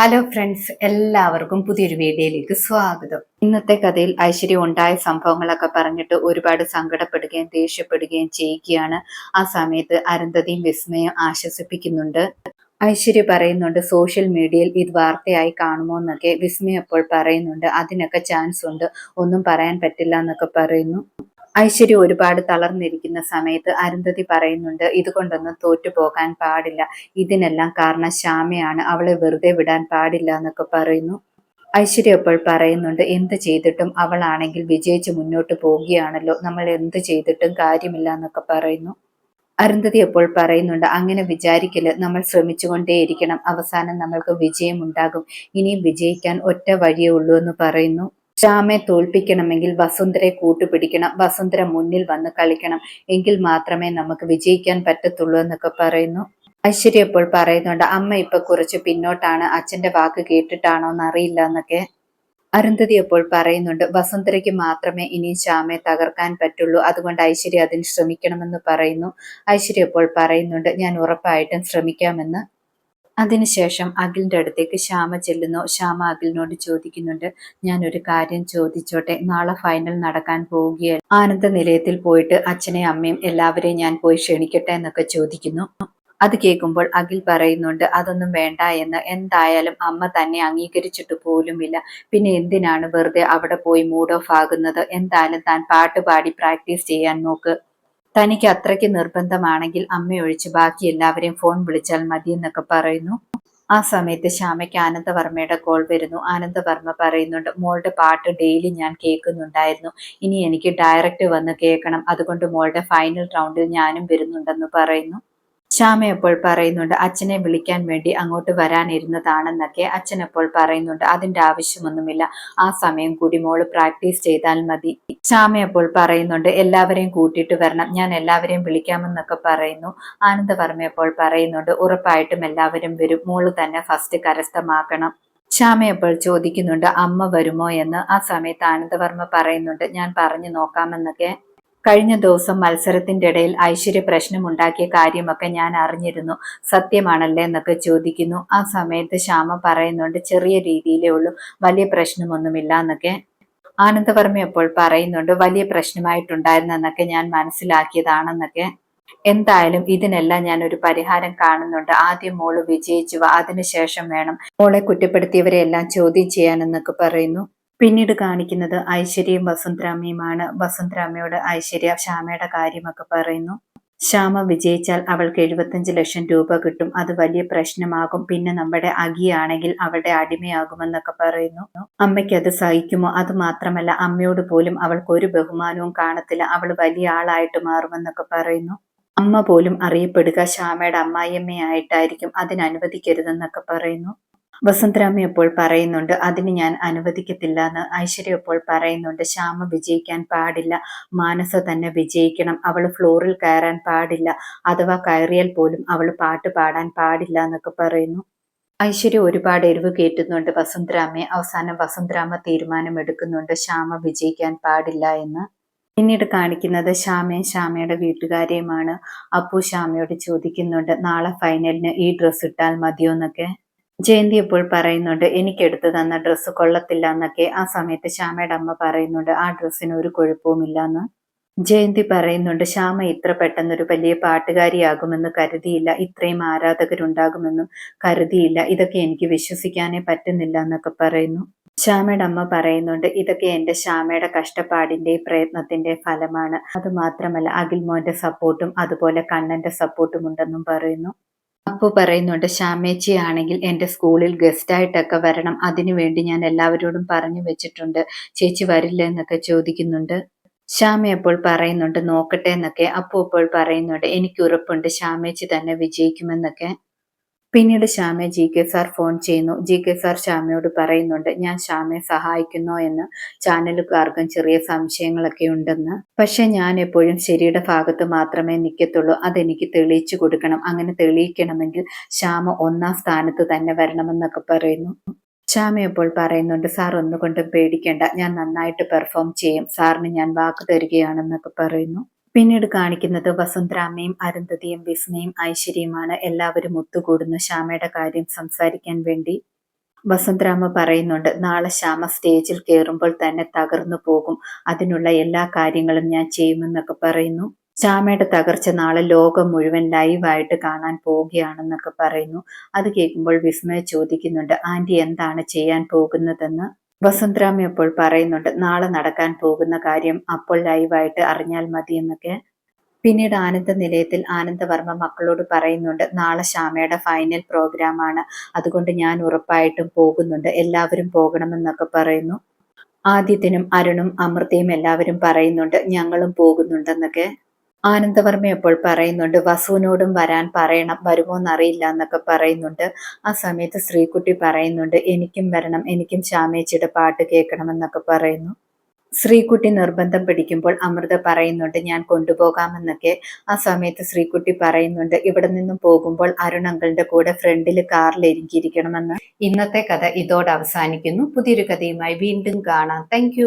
Hello friends എല്ലാവർക്കും പുതിയൊരു വീഡിയോയിലേക്ക് സ്വാഗതം. ഇന്നത്തെ കഥയിൽ ഐശ്വര്യ ഉണ്ടായ സംഭവങ്ങളൊക്കെ പറഞ്ഞിട്ട് ഒരുപാട് സങ്കടപ്പെടുകയും ദേഷ്യപ്പെടുകയും ചെയ്യുകയാണ്. ആ സമയത്ത് അരുന്ധതിയും വിസ്മയം ആശ്വസിപ്പിക്കുന്നുണ്ട്. ഐശ്വര്യ പറയുന്നുണ്ട് സോഷ്യൽ മീഡിയയിൽ ഇത് വാർത്തയായി കാണുമോ എന്നൊക്കെ വിസ്മയപ്പോൾ പറയുന്നുണ്ട്. അതിനൊക്കെ ചാൻസ് ഉണ്ട്. ഒന്നും പറയാൻ പറ്റില്ല എന്നൊക്കെ പറയുന്നു. ഐശ്വര്യ ഒരുപാട് തളർന്നിരിക്കുന്ന സമയത്ത് അരുന്ധതി പറയുന്നുണ്ട് ഇതുകൊണ്ടൊന്നും തോറ്റു പോകാൻ പാടില്ല. ഇതിനെല്ലാം കാരണം ശ്യാമയാണ്. അവളെ വെറുതെ വിടാൻ പാടില്ല എന്നൊക്കെ പറയുന്നു. ഐശ്വര്യ അപ്പോൾ പറയുന്നുണ്ട് എന്ത് ചെയ്തിട്ടും അവളാണെങ്കിൽ വിജയിച്ച് മുന്നോട്ട് പോവുകയാണല്ലോ നമ്മൾ എന്ത് ചെയ്തിട്ടും കാര്യമില്ല എന്നൊക്കെ പറയുന്നു. അരുന്ധതി അപ്പോൾ പറയുന്നുണ്ട് അങ്ങനെ വിചാരിക്കൽ. നമ്മൾ ശ്രമിച്ചുകൊണ്ടേയിരിക്കണം. അവസാനം നമ്മൾക്ക് വിജയം ഉണ്ടാകും ഇനിയും വിജയിക്കാൻ ഒറ്റ വഴിയേ ഉള്ളൂ എന്ന് പറയുന്നു. ശ്യാമെ തോൽപ്പിക്കണമെങ്കിൽ വസുന്ധരെ കൂട്ടുപിടിക്കണം. വസുന്ധര മുന്നിൽ വന്ന് കളിക്കണം. എങ്കിൽ മാത്രമേ നമുക്ക് വിജയിക്കാൻ പറ്റത്തുള്ളൂ എന്നൊക്കെ പറയുന്നു. ഐശ്വര്യ ഇപ്പോൾ പറയുന്നുണ്ട് അമ്മ ഇപ്പൊ കുറച്ച് പിന്നോട്ടാണ്. അച്ഛന്റെ വാക്ക് കേട്ടിട്ടാണോ എന്നറിയില്ല എന്നൊക്കെ. അരുന്ധതി അപ്പോൾ പറയുന്നുണ്ട് വസുന്ധരയ്ക്ക് മാത്രമേ ഇനി ശ്യാമെ തകർക്കാൻ പറ്റുള്ളൂ. അതുകൊണ്ട് ഐശ്വര്യ അതിന് ശ്രമിക്കണമെന്ന് പറയുന്നു. ഐശ്വര്യ ഇപ്പോൾ പറയുന്നുണ്ട് ഞാൻ ഉറപ്പായിട്ടും ശ്രമിക്കാമെന്ന്. അതിനുശേഷം അഖിലിന്റെ അടുത്തേക്ക് ശ്യാമ ചെല്ലുന്നു. ശ്യാമ അഖിലിനോട് ചോദിക്കുന്നുണ്ട് ഞാൻ ഒരു കാര്യം ചോദിച്ചോട്ടെ. നാളെ ഫൈനൽ നടക്കാൻ പോവുകയല്ല ആനന്ദ നിലയത്തിൽ പോയിട്ട് അച്ഛനെയും അമ്മയും എല്ലാവരെയും ഞാൻ പോയി ക്ഷണിക്കട്ടെ എന്നൊക്കെ ചോദിക്കുന്നു. അത് കേൾക്കുമ്പോൾ അഖിൽ പറയുന്നുണ്ട് അതൊന്നും വേണ്ട എന്ന്. എന്തായാലും അമ്മ തന്നെ അംഗീകരിച്ചിട്ട് പോലുമില്ല. പിന്നെ എന്തിനാണ് വെറുതെ അവിടെ പോയി മൂഡ് ഓഫ് ആകുന്നത്? എന്തായാലും താൻ പാട്ട് പാടി പ്രാക്ടീസ് ചെയ്യാൻ നോക്ക്. തനിക്ക് അത്രയ്ക്ക് നിർബന്ധമാണെങ്കിൽ അമ്മയൊഴിച്ച് ബാക്കി എല്ലാവരെയും ഫോൺ വിളിച്ചാൽ മതി എന്നൊക്കെ പറയുന്നു. ആ സമയത്ത് ശ്യാമയ്ക്ക് ആനന്ദവർമ്മയുടെ കോൾ വരുന്നു. ആനന്ദവർമ്മ പറയുന്നുണ്ട് മോളുടെ പാട്ട് ഡെയിലി ഞാൻ കേൾക്കുന്നുണ്ടായിരുന്നു. ഇനി എനിക്ക് ഡയറക്റ്റ് വന്ന് കേൾക്കണം. അതുകൊണ്ട് മോളുടെ ഫൈനൽ റൗണ്ടിൽ ഞാനും വരുന്നുണ്ടെന്ന് പറയുന്നു. ശ്യാമ അപ്പോൾ പറയുന്നുണ്ട് അച്ഛനെ വിളിക്കാൻ വേണ്ടി അങ്ങോട്ട് വരാനിരുന്നതാണെന്നൊക്കെ അച്ഛൻ അപ്പോൾ പറയുന്നുണ്ട്. അതിന്റെ ആവശ്യമൊന്നുമില്ല. ആ സമയം കൂടി മോൾ പ്രാക്ടീസ് ചെയ്താൽ മതി. ശ്യാമ അപ്പോൾ പറയുന്നുണ്ട് എല്ലാവരെയും കൂട്ടിയിട്ട് വരണം. ഞാൻ എല്ലാവരെയും വിളിക്കാമെന്നൊക്കെ പറയുന്നു. ആനന്ദവർമ്മ അപ്പോൾ പറയുന്നുണ്ട് ഉറപ്പായിട്ടും എല്ലാവരും വരും. മോൾ തന്നെ ഫസ്റ്റ് കരസ്ഥമാക്കണം. ശ്യാമ അപ്പോൾ ചോദിക്കുന്നുണ്ട് അമ്മ വരുമോ? എന്ന്. ആ സമയത്ത് ആനന്ദവർമ്മ പറയുന്നുണ്ട് ഞാൻ പറഞ്ഞു നോക്കാമെന്നൊക്കെ. കഴിഞ്ഞ ദിവസം മത്സരത്തിന്റെ ഇടയിൽ ഐശ്വര്യ പ്രശ്നമുണ്ടാക്കിയ കാര്യമൊക്കെ ഞാൻ അറിഞ്ഞിരുന്നു. സത്യമാണല്ലേ എന്നൊക്കെ ചോദിക്കുന്നു. ആ സമയത്ത് ശ്യാമ പറയുന്നുണ്ട് ചെറിയ രീതിയിലേ ഉള്ളൂ വലിയ പ്രശ്നമൊന്നുമില്ല എന്നൊക്കെ. ആനന്ദവർമ്മ അപ്പോൾ പറയുന്നുണ്ട് വലിയ പ്രശ്നമായിട്ടുണ്ടായിരുന്നെന്നൊക്കെ ഞാൻ മനസ്സിലാക്കിയതാണെന്നൊക്കെ. എന്തായാലും ഇതിനെല്ലാം ഞാൻ ഒരു പരിഹാരം കാണുന്നുണ്ട്. ആദ്യം മോൾ വിജയിച്ചു അതിനുശേഷം വേണം മോളെ കുറ്റപ്പെടുത്തിയവരെ എല്ലാം ചോദ്യം ചെയ്യാനെന്നൊക്കെ പറയുന്നു. പിന്നീട് കാണിക്കുന്നത് ഐശ്വര്യയും വസുന്ധരാമയുമാണ്. വസുന്ധരാമയോട് ഐശ്വര്യ ശ്യാമയുടെ കാര്യമൊക്കെ പറയുന്നു. ശ്യാമ വിജയിച്ചാൽ അവൾക്ക് എഴുപത്തഞ്ച് ലക്ഷം രൂപ കിട്ടും. അത് വലിയ പ്രശ്നമാകും. പിന്നെ നമ്മുടെ അകിയാണെങ്കിൽ അവളുടെ അടിമയാകുമെന്നൊക്കെ പറയുന്നു. അമ്മയ്ക്ക് അത് സഹിക്കുമോ? അത് മാത്രമല്ല അമ്മയോട് പോലും അവൾക്ക് ഒരു ബഹുമാനവും കാണത്തില്ല. അവൾ വലിയ ആളായിട്ട് മാറുമെന്നൊക്കെ പറയുന്നു. അമ്മ പോലും അറിയപ്പെടുക ശ്യാമയുടെ അമ്മായിയമ്മയായിട്ടായിരിക്കും. അതിനനുവദിക്കരുതെന്നൊക്കെ പറയുന്നു. വസുന്ധരാമ എപ്പോൾ പറയുന്നുണ്ട് അതിന് ഞാൻ അനുവദിക്കത്തില്ല എന്ന് ഐശ്വര്യ എപ്പോൾ പറയുന്നുണ്ട് ശ്യാമ വിജയിക്കാൻ പാടില്ല മാനസ തന്നെ വിജയിക്കണം അവൾ ഫ്ലോറിൽ കയറാൻ പാടില്ല അഥവാ കയറിയാൽ പോലും അവൾ പാട്ട് പാടാൻ പാടില്ല എന്നൊക്കെ പറയുന്നു. ഐശ്വര്യ ഒരുപാട് എരിവ് കയറ്റുന്നുണ്ട് വസന്തരാമയെ. അവസാനം വസന്തരാമ തീരുമാനമെടുക്കുന്നുണ്ട് ശ്യാമ വിജയിക്കാൻ പാടില്ല എന്ന്. പിന്നീട് കാണിക്കുന്നത് ശ്യാമയും ശ്യാമയുടെ വീട്ടുകാരെയുമാണ്. അപ്പു ശ്യാമയോട് ചോദിക്കുന്നുണ്ട് നാളെ ഫൈനലിന് ഈ ഡ്രസ്സ് ഇട്ടാൽ മതിയോ എന്നൊക്കെ. ജയന്തി ഇപ്പോൾ പറയുന്നുണ്ട് എനിക്ക് എടുത്തു തന്ന ഡ്രസ്സ് കൊള്ളത്തില്ല എന്നൊക്കെ ആ സമയത്ത് ശ്യാമയുടെ അമ്മ പറയുന്നുണ്ട് ആ ഡ്രസ്സിന് ഒരു കുഴപ്പവുമില്ല എന്ന് ജയന്തി പറയുന്നുണ്ട് ശ്യാമ ഇത്ര പെട്ടെന്നൊരു വലിയ പാട്ടുകാരിയാകുമെന്ന് കരുതിയില്ല. ഇത്രയും ആരാധകരുണ്ടാകുമെന്നും കരുതിയില്ല. ഇതൊക്കെ എനിക്ക് വിശ്വസിക്കാനേ പറ്റുന്നില്ല എന്നൊക്കെ പറയുന്നു. ശ്യാമയുടെ അമ്മ പറയുന്നുണ്ട് ഇതൊക്കെ എന്റെ ശ്യാമയുടെ കഷ്ടപ്പാടിന്റെ പ്രയത്നത്തിന്റെ ഫലമാണ്. അത് മാത്രമല്ല അഖിൽ മോന്റെ സപ്പോർട്ടും അതുപോലെ കണ്ണന്റെ സപ്പോർട്ടും ഉണ്ടെന്നും പറയുന്നു. അപ്പു പറയുന്നുണ്ട് ശ്യാമേച്ചി ആണെങ്കിൽ എന്റെ സ്കൂളിൽ ഗസ്റ്റായിട്ടൊക്കെ വരണം. അതിനു വേണ്ടി ഞാൻ എല്ലാവരോടും പറഞ്ഞു വെച്ചിട്ടുണ്ട്. ചേച്ചി വരില്ല എന്നൊക്കെ ചോദിക്കുന്നുണ്ട്. ശ്യാമ അപ്പോൾ പറയുന്നുണ്ട് നോക്കട്ടെ എന്നൊക്കെ. അപ്പു അപ്പോൾ പറയുന്നുണ്ട് എനിക്ക് ഉറപ്പുണ്ട്. ശ്യാമേച്ചി തന്നെ വിജയിക്കുമെന്നൊക്കെ. പിന്നീട് ശ്യാമയെ ജി കെ സാർ ഫോൺ ചെയ്യുന്നു. ജി കെ സാർ ശ്യാമയോട് പറയുന്നുണ്ട് ഞാൻ ശ്യാമയെ സഹായിക്കുന്നോ എന്ന്. ചാനലുകാർക്കും ചെറിയ സംശയങ്ങളൊക്കെ ഉണ്ടെന്ന്. പക്ഷെ ഞാൻ എപ്പോഴും ശരിയുടെ ഭാഗത്ത് മാത്രമേ നിൽക്കത്തുള്ളൂ അതെനിക്ക് തെളിയിച്ചു കൊടുക്കണം. അങ്ങനെ തെളിയിക്കണമെങ്കിൽ ശ്യാമ ഒന്നാം സ്ഥാനത്ത് തന്നെ വരണമെന്നൊക്കെ പറയുന്നു. ശ്യാമ ഇപ്പോൾ പറയുന്നുണ്ട് സാർ ഒന്നുകൊണ്ടും പേടിക്കേണ്ട. ഞാൻ നന്നായിട്ട് പെർഫോം ചെയ്യും. സാറിന് ഞാൻ വാക്ക് തരികയാണെന്നൊക്കെ പറയുന്നു. പിന്നീട് കാണിക്കുന്നത് വസുന്ധരാമ്മയും അരുന്ധതിയും വിസ്മയും ഐശ്വര്യയുമാണ് എല്ലാവരും ഒത്തുകൂടുന്നു. ശ്യാമയുടെ കാര്യം സംസാരിക്കാൻ വേണ്ടി വസന്തരാമ പറയുന്നുണ്ട് നാളെ ശ്യാമ സ്റ്റേജിൽ കയറുമ്പോൾ തന്നെ തകർന്നു പോകും. അതിനുള്ള എല്ലാ കാര്യങ്ങളും ഞാൻ ചെയ്യുമെന്നൊക്കെ പറയുന്നു. ശ്യാമയുടെ തകർച്ച നാളെ ലോകം മുഴുവൻ ലൈവായിട്ട് കാണാൻ പോവുകയാണെന്നൊക്കെ പറയുന്നു. അത് കേൾക്കുമ്പോൾ വിസ്മയ ചോദിക്കുന്നുണ്ട് ആന്റി എന്താണ് ചെയ്യാൻ പോകുന്നതെന്ന്? വസന്തരാമ അപ്പോൾ പറയുന്നുണ്ട് നാളെ നടക്കാൻ പോകുന്ന കാര്യം അപ്പോൾ ലൈവായിട്ട് അറിഞ്ഞാൽ മതി എന്നൊക്കെ. പിന്നീട് ആനന്ദ നിലയത്തിൽ ആനന്ദവർമ്മ മക്കളോട് പറയുന്നുണ്ട് നാളെ ശ്യാമയുടെ ഫൈനൽ പ്രോഗ്രാമാണ് അതുകൊണ്ട് ഞാൻ ഉറപ്പായിട്ടും പോകുന്നുണ്ട്. എല്ലാവരും പോകണമെന്നൊക്കെ പറയുന്നു. ആദിത്യനും അരുണും അമൃതയും എല്ലാവരും പറയുന്നുണ്ട് ഞങ്ങളും പോകുന്നുണ്ടെന്നൊക്കെ. ആനന്ദവർമ്മ അപ്പോൾ പറയുന്നുണ്ട്? വസുവിനോടും വരാൻ പറയണം വരുമോ എന്നറിയില്ല എന്നൊക്കെ പറയുന്നുണ്ട്. ആ സമയത്ത് ശ്രീകുട്ടി പറയുന്നുണ്ട് എനിക്കും വരണം എനിക്കും ശ്യാമേച്ചിയുടെ പാട്ട് കേൾക്കണമെന്നൊക്കെ പറയുന്നു. ശ്രീകുട്ടി നിർബന്ധം പിടിക്കുമ്പോൾ അമൃത പറയുന്നുണ്ട് ഞാൻ കൊണ്ടുപോകാമെന്നൊക്കെ. ആ സമയത്ത് ശ്രീകുട്ടി പറയുന്നുണ്ട് ഇവിടെ നിന്നും പോകുമ്പോൾ അരുൺ അങ്കിളിന്റെ കൂടെ ഫ്രണ്ടിൽ കാറിൽ ഇരിക്കിയിരിക്കണമെന്ന് ഇന്നത്തെ കഥ ഇതോടെ അവസാനിക്കുന്നു. പുതിയൊരു കഥയുമായി വീണ്ടും കാണാം. താങ്ക്